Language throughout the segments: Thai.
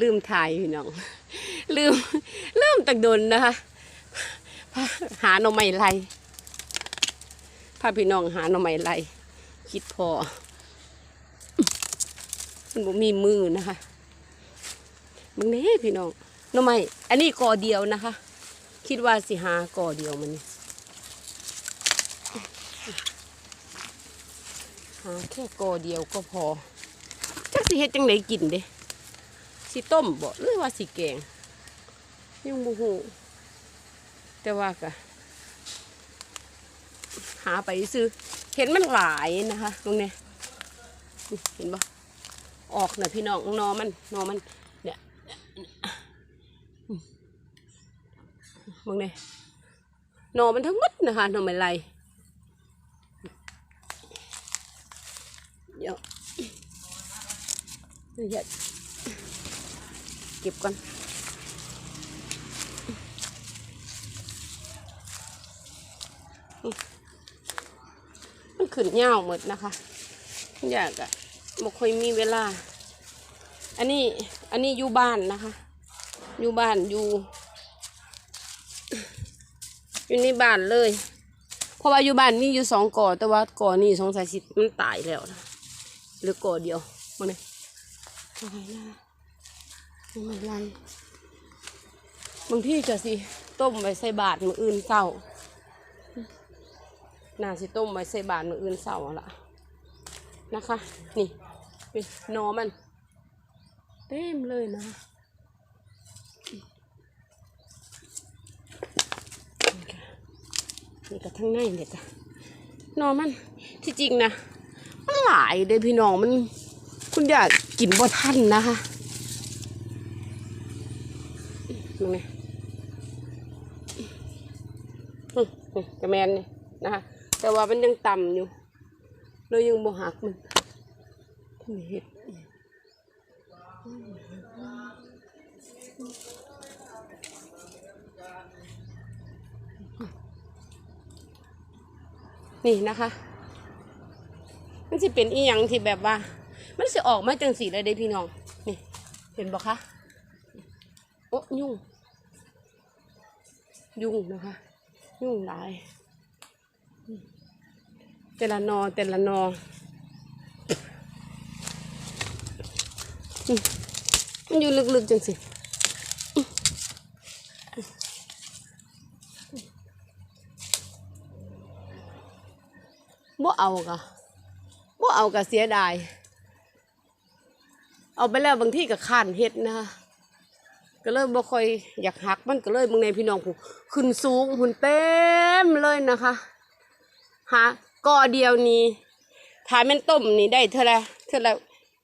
ลืมถ่ายพี่น้อง ลืมลืมตักดนนะคะหาหน่อไม้ไรพาพี่น้องหาหน่อไม้ไรคิดพอมันบ่มีมือนะคะมึงเน่พี่น้องหน่อไม้อันนี้กอเดียวนะคะ คิดว่าสิหากอเดียวมันหาแค่กอเดียวก็พอจักสิเฮ็ดจังไดกินเด้ สิต้มบ่หรือว่าสิแกงยังบ่ฮู้แต่ว่าก็หาไปซื้อเห็นมันหลายนะคะตรงนี้เห็นบ่ออกนะพี่น้องนอมันนอมันเนี่ยมึงเนี่ยนอมันทั้งหมดนะคะนอไม่ไรเดี๋ยวเดี๋ยว เก็บก่อนมันขึ้นยาวหมดนะคะ อยากอะบ่ค่อยมีเวลา อันนี้อันนี้อยู่บ้านนะคะ อยู่บ้านอยู่ อยู่ในบ้านเลย เพราะว่าอยู่บ้านมีอยู่สองก่อ แต่ว่าก่อนี่สงสัยสิมันตายแล้วนะหรือก่อเดียวมาเนี่ยอะไรนะ ไม่เป็นบางที่จะสิต้มไว้ใส่บาทมืออื่นเศร้าน่าสิต้มไว้ใส่บาทมืออื่นเศร้าละนะคะ นี่เป็นอมัน เต็มเลยนะนี่ก็ทั้งในเนี่ยจ้ะนอมัน ที่จริงนะมันหลายเด้พี่น้องมัน คุณอยากกินบ่ทันนะคะ มึงไงอื้อนี่กระแมนนี่นะคะแต่ว่ามันยังต่ำอยู่เลยยังบ่หักมันนี่เห็ดนี่นะคะ มันจะเป็นอีหยังที่แบบว่า มันจะออกมาจังสีเลยเด้พี่น้อง นี่ เห็นบอกคะ โอ้ยุ่ง ยุ่งนะคะ ยุ่งหลาย แต่ละนอแต่ละนอมันอยู่ลึกๆจังสิบ่เอากะบ่เอากะเสียดาย เอาไปแล้วบางที่ก็ข้านเฮ็ดนะคะ ก็เลยบ่ค่อยอยากหักมันก็เลยมึงในพี่น้องผู้ขึ้นสูงหุ่นเต็มเลยนะคะหากอเดียวนี้ถ้าแม่นต้มนี่ได้เท่าไรเท่าไร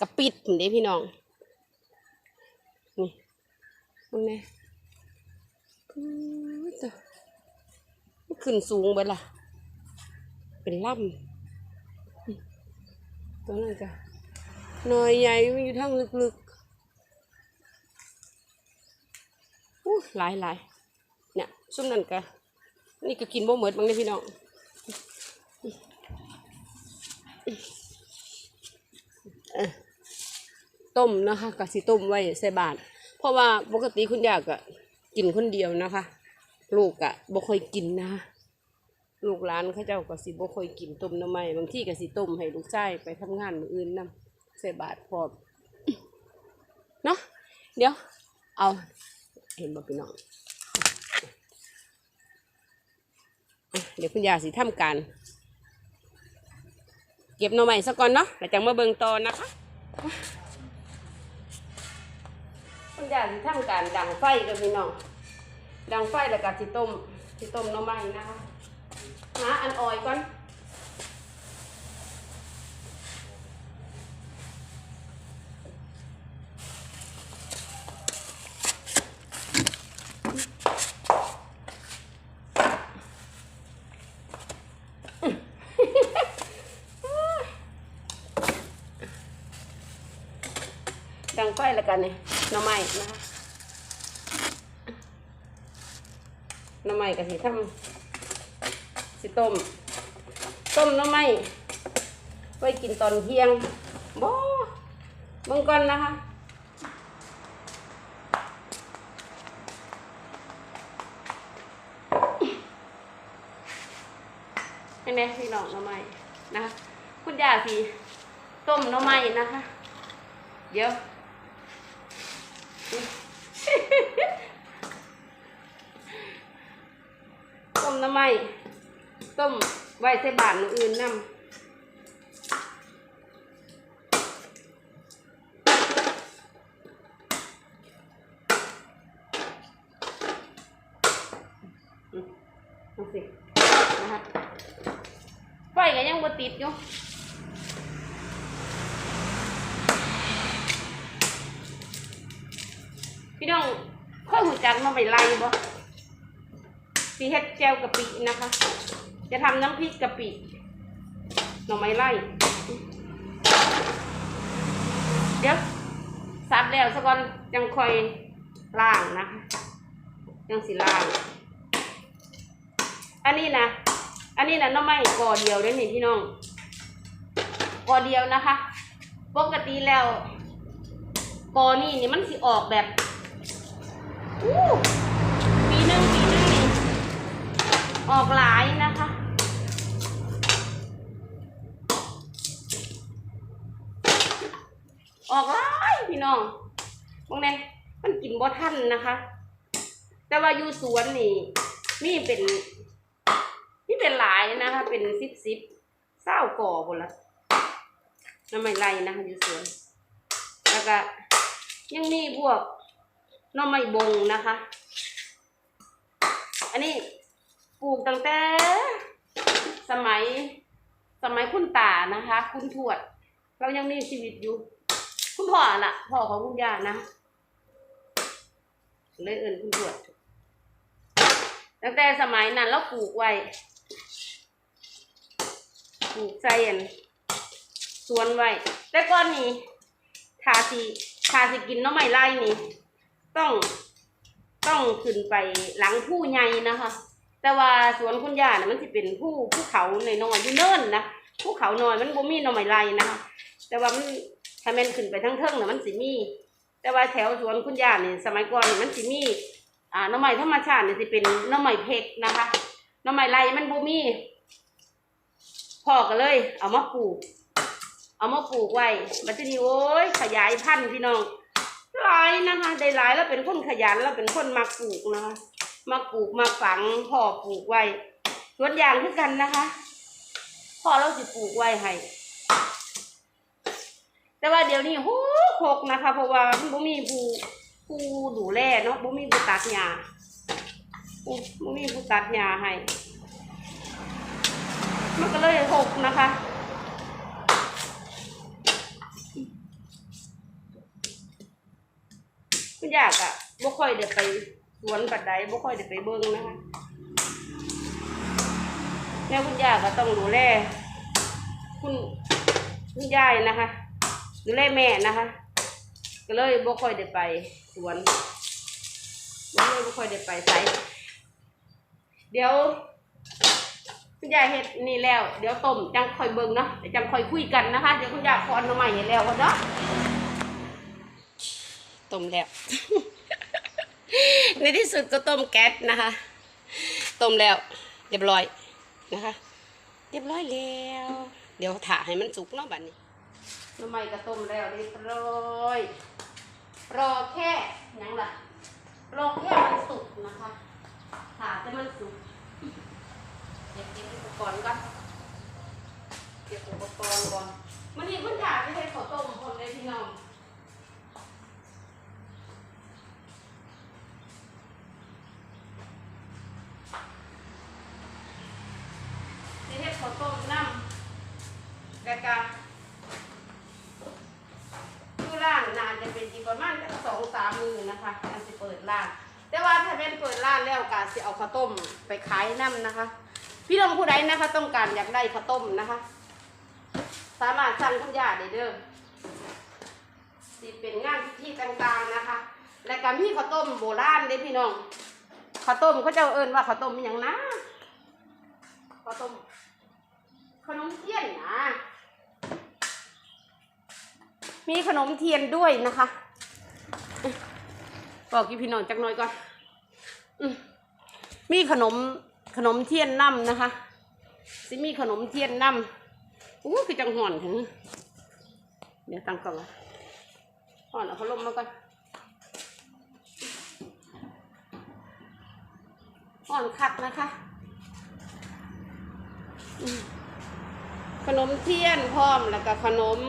กระปิดนี่เด้พี่น้องนี่มึงไงมันขึ้นสูงไปละเป็นล่ำตัวนั้นจ้ะหน่อยใหญ่มันอยู่ทั้งลึกๆ อู้หลายหลายเนี่ยซุ่มนั่นกะนี่ก็กินบ่หมดบางเนี่ยพี่น้องต้มนะคะกะสิต้มไว้ใส่บาทเพราะว่าปกติคุณยากะกินคนเดียวนะคะ ลูกกะบ่ค่อยกินนะคะลูกหลานเขาเจ้าก็สิบ่ค่อยกินต้มน้ำไม้บางที่ก็สิต้มให้ลูกชายไปทำงานมืออื่นนํใส่บาทพร้อมเนาะเดี๋ยวเอา เห็นบ่พี่น้องอเดี๋ยวคุณยาสิทำการ เก็บหน่อไม้ซะก่อนเนาะแล้วจังมาเบิ่งต่อนะคะ คุณยาสิทำการดังไฟกับพี่น้องดังไฟแล้วก็สิต้มสิต้มหน่อไม้นะคะหาอันออยก่อน ช่างไฟละกันเนี่ยน้ำไม้นะคะน้ำไม้กะทิทำสิต้ม ต้มน้ำไม้ไว้กินตอนเที่ยงบ่มึงก่อนนะคะแม่พี่น้องน้ำไม้นะคะคุณย่าสีต้มน้ำไม้นะคะ เดี๋ยว ต้มไว้ใส่บาตรอื่นนำดูสินะคะไฟก็ยังบ่ติดอยู่พี่น้องค่อยหูจักมาไปไล่บ่สีเฮ็ดแจวกะปินะคะ จะทำน้ำพริกกะปิหน่อไม้ไล่เดี๋ยวซับแล้วสักก่อนยังคอยล่างนะคะยังสิล่าง อันนี้นะอันนี้นะน้อไม่กอเดียวได้อนี่พี่น้องกอเดียวนะคะ ปกติแล้วกอนี่นี่มันสิออกแบบปีหนึ่งปีหนึ่งนี่ออกหลายนะคะ ออกหลายพี่น้องบางแน่มันกินบ่ทันนะคะ แต่ว่าอยู่สวนนี่มีเป็นนี่เป็นหลายนะคะ เป็นสิบสิบเศร้าก่อหมดละน้ำไม่ไรนะคะอยู่สวน แล้วก็ยังมีพวกน้ำไม่บงนะคะ อันนี้ปลูกตั้งแต่สมัยสมัยคุณตานะคะ คุณทวด เรายังมีชีวิตอยู่ คุณพ่อน่ะ พ่อของคุณย่านะ เลยเอินคุณทวดตั้งแต่สมัยนั้นเราปลูกไว้ปลูกใส่อันสวนไว้ แต่ก่อนนี้ทาสิทาสิกินน้ำไม่ไล่นี่ ต้องต้องขึ้นไปหลังผู้ใหญ่นะคะ แต่ว่าสวนคุณย่านะมันจะเป็นผู้ผู้เขาในน้อยอยู่เนิ่นนะผู้เขาน้อยมันบ่มีน่อไม้ไล่นะคะแต่ว่ามัน ถ้าแมันขึ้นไปทั้งเทิงน่ะมันสิมี แต่ว่าแถวสวนคุณย่านี่ยสมัยก่อนนี่มันสิมี อ่าหน้ำไม้ธรรมชาติเนี่ยสิเป็นหน้ำไม้เพกนะคะหน้ำไม้ไรมันบ่มีพ่อก็เลย เอามาปลูก เอามาปลูกไว้บัดนี้โอ้ยขยายพันธุ์พี่น้องหลายนะคะ ได้หลายแล้วเป็นคนขยันแล้วเป็นคนมาปลูกนะคะมาปลูกมาฝังพ่อปลูกไว้สวนยางคือกันนะคะพ่อเราสิปลูกไว้ให้ แต่ว่าเดี๋ยวนี้โหหกนะคะ เพราะว่ามันบ่มีผู้ผู้ดูแลเนาะบ่มีผู้ตัดหญ้าบ่มีผู้ตัดหญ้าให้มันก็เลยหกนะคะคุณยากอะบ่ค่อยได้ไปสวนปัดใดบ่ค่อยได้ไปเบิ่งนะคะแม่คุณยายก็ต้องดูแลคุณคุณยายนะคะ ดูแลแม่นะคะ ก็เลยบ่ค่อยได้ไปสวนบ่เลยบ่ค่อยได้ไปไสเดี๋ยวคุณยายเฮ็ดนี่แล้ว เดี๋ยวต้มจังค่อยเบิ่งเนาะเดี๋ยวจังค่อยคุยกันนะคะ เดี๋ยวคุณยายขออนมาใหม่ให้แล้วก่อนเนาะต้มแล้ว ในที่สุดก็ต้มแก๊สนะคะ ต้มแล้ว เรียบร้อยนะคะ เรียบร้อยแล้ว เดี๋ยวถ่าให้มันสุกเนาะบัดนี้ น้ำมันก็ต้มแล้วเรียบร้อยรอแค่ยังล่ะรอแค่มันสุกนะคะถาจะมันสุกเดี๋ยวเก็บอุปกรณ์ก่อนเก็บอุปกรณ์ก่อนมันนี่มันถาจะให้ข้าวต้มคนเลยพี่น้องจะให้ข้าวต้มน้ำแล้วก็ คือร้านนานจะเป็นอีกประมาณสักสองสามมือนะคะอันสิเปิดร้าน แต่ว่าถ้าเป็นเปิดร้านแล้วกาสิเอาข้าวต้มไปขายน้ำนะคะ พี่น้องผู้ใดนะคะ ต้องการอยากได้ข้าวต้มนะคะ สามารถสั่งคุณย่าได้เด้อสิเป็นงานพิธีต่างๆนะคะ และก็มีข้าวต้มโบราณเด้พี่น้องข้าวต้มเขาจะเอิ้นว่าข้าวต้มอย่างนะข้าวต้มขนมเทียนนะมีขนมเทียนด้วยนะคะบอกกี่พี่น้องจักหน่อยก่อน มีขนมขนมเทียนน้ำนะคะสิมีขนมเทียนน้ำอู้คือจังห่อนถึงเดี๋ยวตั้งกล่องก่อนห่อนเอาพัดลมมาก่อนห่อนคักนะคะ ขนมเทียนพร้อมแล้วก็ขนม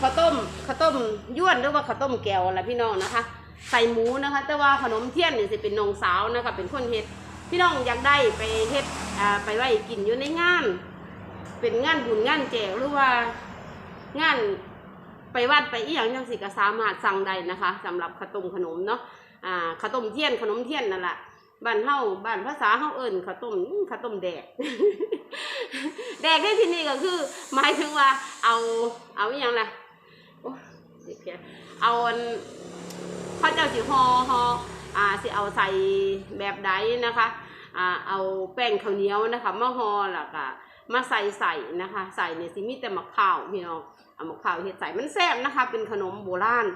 ข้าวต้มข้าวต้มย้วนหรือว่าข้าวต้มแก้วอะไรพี่น้องนะคะ ใส่หมูนะคะ แต่ว่าขนมเทียนนี่สิเป็นน้องสาวนะคะเป็นคนเฮ็ดพี่น้องอยากได้ไปเฮ็ดอ่าไปไว้กินอยู่ในงาน เป็นงานบุญงานแจกหรือว่างานไปวัดไปอีหยังจังสิก็สามารถสั่งได้นะคะสำหรับข้าวต้มขนมเนาะอ่าข้าวต้มเทียนขนมเทียนนั่นแหละบ้านเฮาบ้านภาษาเฮาเอิ้นข้าวต้มข้าวต้มแดก แดกได้ที่นี่ก็คือ หมายถึงว่าเอาเอาอหย่างไรโอ้ยเจ็บแขนเอาเจ้าสิฮอฮออ่าสิเอาใส่แบบใดนะคะอ่าเอาแป้งข้าวเหนียวนะคะมาห่อแล้วก็มาใส่ใส่นะคะ ใส่เนี่ยสิมีแต่มะพร้าวพี่น้องเอามะพร้าวเฮ็ดใส่มันแซ่บนะคะ เป็นขนมโบราณ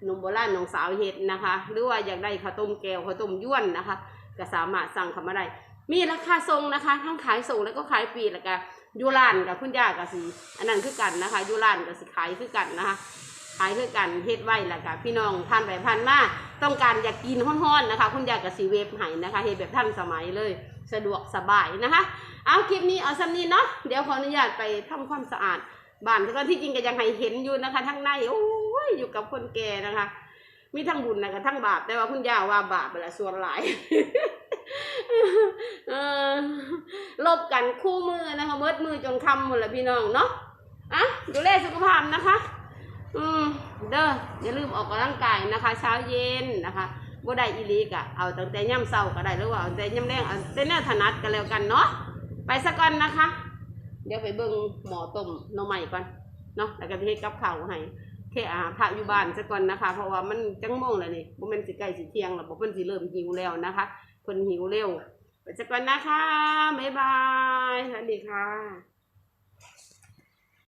ขนมโบราณน้องสาวเฮ็ดนะคะ หรือว่าอยากได้ข้าวต้มแก้วข้าวต้มย้วนนะคะก็สามารถสั่งเข้ามาได้มีราคาทรงนะคะ ทั้งขายส่งแล้วก็ขายปีแล้วก็ยูรานกับคุณย่ากับสีอันนั้นคือกันนะคะยูรานกับสิขายคือกันนะคะ ขายคือกันเฮ็ดไว้แหละค่ะพี่น้องท่านไปพันมาต้องการอยากกินห้อนๆนะคะ คุณยายกับสีเวฟให้นะคะเฮ็ดแบบทันสมัยเลย สะดวกสบายนะคะ เอาคลิปนี้เอาซ้ำนี้เนาะเดี๋ยวขออนุญาตไปทำความสะอาดบ้านแล้วที่จริงก็ยังให้เห็นอยู่นะคะทั้งในโอ้ยอยู่กับคนแก่นะคะ มีทั้งบุญและก็ทั้งบาปแต่ว่าคุณย่าว่าบาปไปละส่วนหลายลบกันคู่มือนะคะเมิดมือจนคำหมดละพี่น้องเนาะอะดูแลสุขภาพนะคะ อืมเด้ออย่าลืมออกกำลังกายนะคะ เช้าเย็นนะคะบ่ได้อีหลีกะเอาตั้งแต่ย่ำเช้าก็ได้หรือว่าเอาแต่ย่ำแรงเอาแต่แนวถนัดกันแล้วกันเนาะไปสักก่อนนะคะ เดี๋ยวไปเบิ่งหมอต้มหน่อใหม่ก่อนเนาะแล้วก็ไปเฮ็ดกับข้าวให้แค่อาพระอยู่บ้านสักก่อนนะคะ เพราะว่ามันจังโมงแล้วนี่บ่แม่นสิใกล้สิเที่ยงแล้วบ่เพิ่นสิเริ่มหิวแล้วนะคะเพิ่นหิวเร็วไปสักก่อนนะคะบ๊ายบายสวัสดีค่ะ